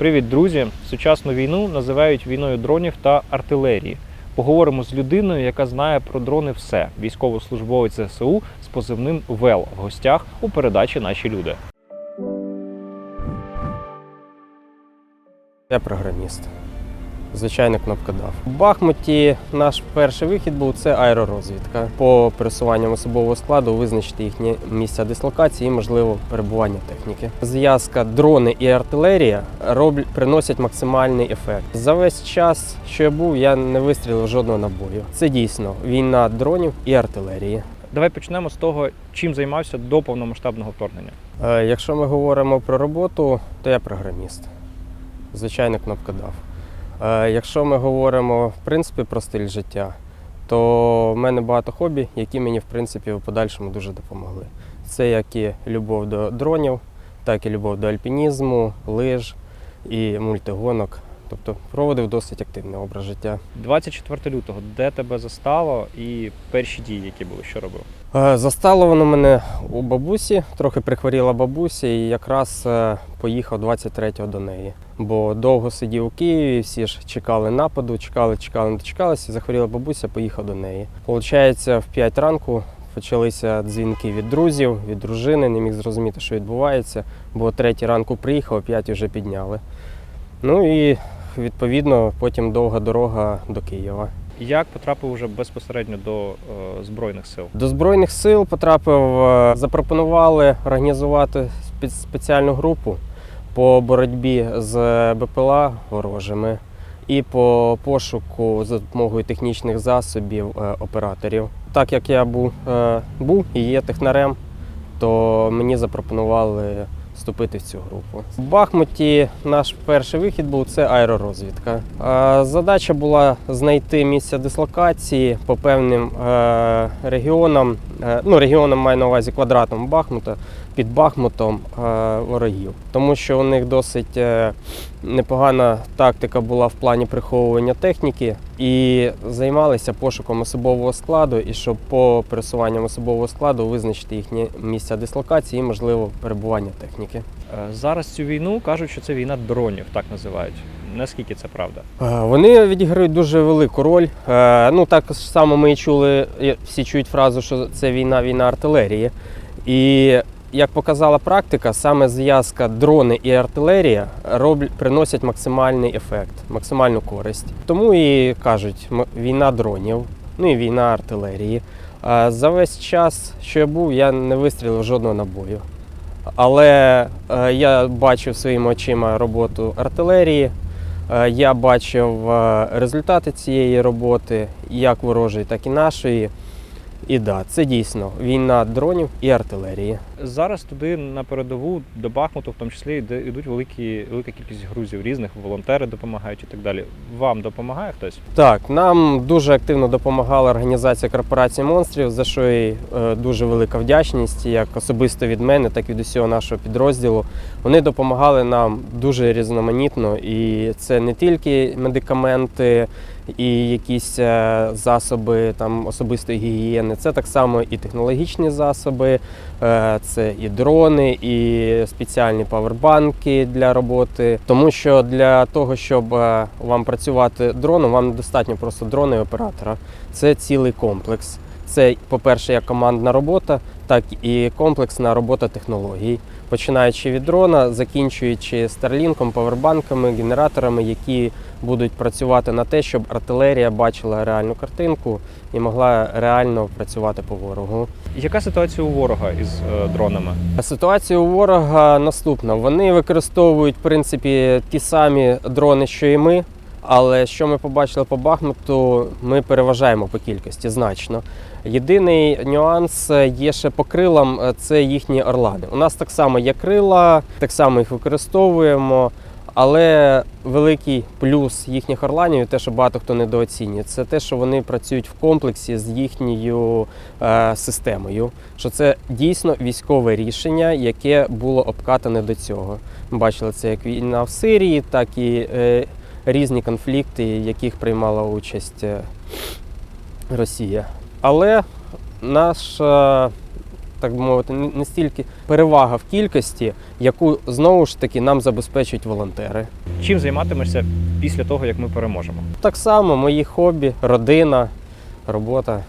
Привіт, друзі! Сучасну війну називають війною дронів та артилерії. Поговоримо з людиною, яка знає про дрони все. Військовослужбовець ЗСУ з позивним ВЕЛ в гостях у передачі Наші люди. Я програміст. Звичайно, кнопкодав. В Бахмуті наш перший вихід був це аеророзвідка. По пересуванням особового складу визначити їхнє місця дислокації і, можливо, перебування техніки. Зв'язка дрони і артилерія роблять, приносять максимальний ефект. За весь час, що я був, я не вистрілив жодного набою. Це дійсно війна дронів і артилерії. Давай почнемо з того, чим займався до повномасштабного вторгнення. Е, Якщо ми говоримо про роботу, то я програміст. Звичайно, кнопкодав. Е, Якщо ми говоримо в принципі про стиль життя, то в мене багато хобі, які мені в принципі в подальшому дуже допомогли. Це як і любов до дронів, так і любов до альпінізму, лиж і мультигонок. Тобто проводив досить активний образ життя. 24 лютого, де тебе застало і перші дії, які були, що робив? Е, Застало воно мене у бабусі, трохи прихворіла бабуся, і якраз е, поїхав 23-го до неї. Бо довго сидів у Києві, всі ж чекали нападу, чекали, чекали, не дочекалися. Захворіла бабуся, поїхав до неї. Получається, в 5 ранку почалися дзвінки від друзів, від дружини, не міг зрозуміти, що відбувається, бо 3 ранку приїхав, 5 вже підняли. Ну і відповідно потім довга дорога до Києва. Як потрапив уже безпосередньо до е, збройних сил? До Збройних сил потрапив, е, запропонували організувати спе- спеціальну групу по боротьбі з БПЛА ворожими і по пошуку за допомогою технічних засобів е, операторів. Так як я був, е, був і є технарем, то мені запропонували вступити в цю групу. В Бахмуті наш перший вихід був це аеророзвідка. Задача була знайти місце дислокації по певним е, регіонам. Е, Ну, регіонам маю на увазі квадратом Бахмута під Бахмутом е, ворогів, тому що у них досить е, непогана тактика була в плані приховування техніки і займалися пошуком особового складу, і щоб по пересуванням особового складу визначити їхнє місця дислокації і можливо перебування техніки. Е, Зараз цю війну кажуть, що це війна дронів, так називають. Наскільки це правда? Вони відіграють дуже велику роль. Ну так само ми і чули, всі чують фразу, що це війна, війна артилерії. І як показала практика, саме зв'язка дрони і артилерія роблять, приносять максимальний ефект, максимальну користь. Тому і кажуть, війна дронів, ну і війна артилерії. За весь час, що я був, я не вистрілив жодного набою. Але е, я бачив своїми очима роботу артилерії. Е, Я бачив е, результати цієї роботи, як ворожої, так і нашої. І да, це дійсно війна дронів і артилерії. Зараз туди на передову до Бахмуту, в тому числі йдуть великі, велика кількість грузів різних, волонтери допомагають і так далі. Вам допомагає хтось? Так, нам дуже активно допомагала організація корпорації монстрів, за що їй е, дуже велика вдячність, як особисто від мене, так і від усього нашого підрозділу. Вони допомагали нам дуже різноманітно, і це не тільки медикаменти і якісь е, засоби там особистої гігієни, це так само і технологічні засоби, е, це і дрони, і спеціальні павербанки для роботи. Тому що для того, щоб е, вам працювати дроном, вам недостатньо просто дрона і оператора. Це цілий комплекс. Це, по-перше, як командна робота, так і комплексна робота технологій, починаючи від дрона, закінчуючи старлінком, павербанками, генераторами, які будуть працювати на те, щоб артилерія бачила реальну картинку і могла реально працювати по ворогу. Яка ситуація у ворога із е, дронами? Ситуація у ворога наступна. Вони використовують в принципі ті самі дрони, що і ми. Але що ми побачили по Бахмуту, ми переважаємо по кількості значно. Єдиний нюанс е, є ще по крилам е, це їхні орлани. У нас так само є крила, так само їх використовуємо. Але великий плюс їхніх орланів, те, що багато хто недооцінює, це те, що вони працюють в комплексі з їхньою е, системою. Що це дійсно військове рішення, яке було обкатане до цього. Ми бачили це як війна в Сирії, так і е, різні конфлікти, в яких приймала участь е, Росія. Але наша так би мовити, не стільки перевага в кількості, яку знову ж таки нам забезпечують волонтери. Чим займатимешся після того, як ми переможемо? Так само мої хобі, родина, робота